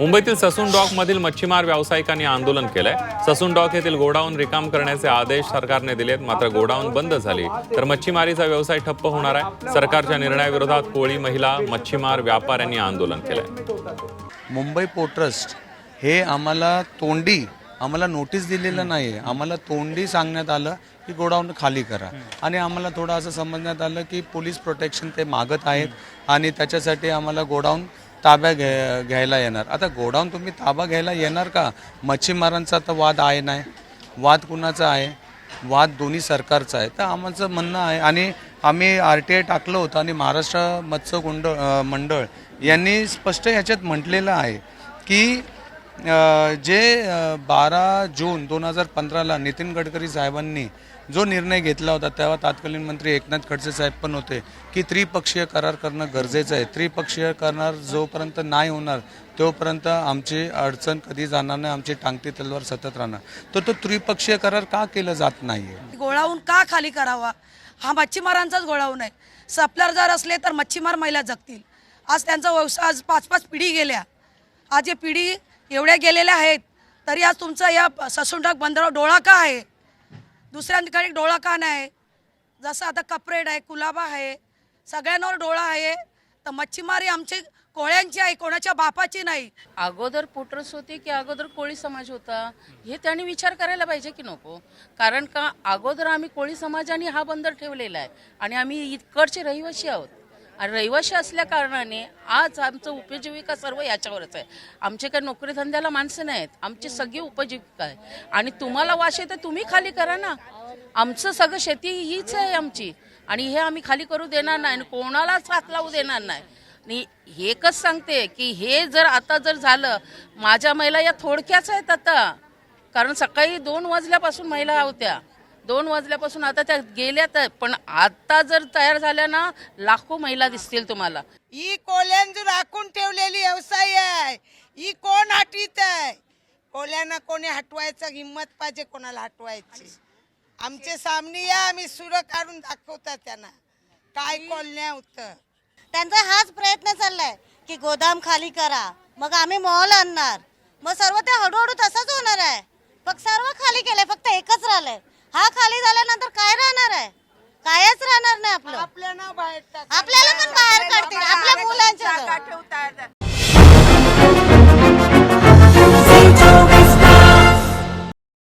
मुंबईतील Sassoon dock मधील मच्छीमार व्यावसायिकांनी आंदोलन केलंय. ससून डॉक येथील गोडाऊन रिकाम करण्याचे आदेश सरकारने दिलेत मात्र गोडाऊन बंद झाली. तर मच्छीमारीचा व्यवसाय ठप्प होणार आहे. सरकारच्या निर्णयाविरोधात कोळी महिला मच्छीमार व्यापाऱ्यांनी आंदोलन केलंय. मुंबई पोर्ट ट्रस्ट हे आम्हाला तोंडी आम्हाला नोटीस दिलेलं नाही आहे आम्हाला तोंडी सांगण्यात आलं की गोडाऊन खाली करा. आणि आम्हाला थोडं असं समजण्यात आलं की पोलीस प्रोटेक्शन ते मागत आहेत आणि त्याच्यासाठी आम्हाला गोडाऊन ताब्या घ्या घ्यायला येणार. आता गोडाऊन तुम्ही ताबा घ्यायला येणार का? मच्छीमारांचा तर वाद आहे नाही. वाद कुणाचा आहे? वाद दोन्ही सरकारचा आहे. तर आमचं म्हणणं आहे आणि आम्ही आर टी आय टाकलं होतं आणि महाराष्ट्र मत्स्य गुंड मंडळ यांनी स्पष्ट ह्याच्यात म्हटलेलं आहे की जे बारा जून दोन हजार पंधराला नितीन गडकरी साहेबांनी जो निर्णय घेतला होता तेव्हा तत्कालीन मंत्री एकनाथ खडसे साहेब पण होते की त्रिपक्षीय करार करणं गरजेचं आहे. त्रिपक्षीय करार जोपर्यंत नाही होणार तोपर्यंत आमची अडचण कधी जाणार नाही आमची टांगती तलवार सतत राहणार. तर तो त्रिपक्षीय करार का केलं जात नाही आहे गोळाहून का खाली करावा? हा मच्छीमारांचाच गोळाहून आहे. सप्लर जर असले तर मच्छीमार महिला जगतील. आज त्यांचा व्यवसाय आज पाच पाच पिढी गेल्या. आज हे पिढी एवढ्या गेलेल्या आहेत तरी आज तुमचा या ससुंडाक बंदरावर डोळा का आहे? दुसऱ्या ठिकाणी डोळा का नाही? जसं आता कपरेड आहे कुलाबा आहे सगळ्यांवर डोळा आहे तर मच्छीमारी आमची कोळ्यांची आहे कोणाच्या बापाची नाही. अगोदर पोटरस होते की अगोदर कोळी समाज होता? हे त्यांनी विचार करायला पाहिजे की नको? कारण का अगोदर आम्ही कोळी समाजाने हा बंदर ठेवलेला आहे आणि आम्ही इकडचे रहिवासी आहोत. आणि रहिवासी असल्या कारणाने आज आमचं उपजीविका सर्व याच्यावरच आहे. आमचे काही नोकरी धंद्याला माणसं नाहीत. आमची सगळी उपजीविका आहे. आणि तुम्हाला वाशे तर तुम्ही खाली करा ना. आमचं सगळं शेती हीच आहे आमची. आणि हे आम्ही खाली करू देणार नाही आणि कोणालाच हात लावू देणार नाही. आणि एकच सांगते की हे जर आता जर झालं माझ्या महिला या थोडक्याच आहेत आता. कारण सकाळी दोन वाजल्यापासून महिला होत्या. दोन वाजल्यापासून आता त्या गेल्यात पण आता जर तयार झाल्या ना लाखो महिला दिसतील तुम्हाला. ही कोल्यांजू राखून ठेवलेली व्यवसाय आहे ही कोण हटवीत आहे? कोल्यांना कोणी हटवायचं हिंमत पाहिजे कोणाला हटवायची. आमचे सामने या आम्ही सुर काढून दाखवतात त्यांना. काय कोल्ह्या होतं. त्यांचा हाच प्रयत्न चाललाय की गोदाम खाली करा. मग आम्ही मॉल आणणार. मग सर्व ते हळूहळू तसंच होणार आहे. फक्त सर्व खाली केलंय फक्त एकच राहिलंय. हा खाली झाल्यानंतर काय राहणार आहे? कायच राहणार नाही आपलं. आपल्याला बाहेर आपल्याला पण बाहेर काढतील. आपल्या मुलांच्या जागा ठेवता येतात.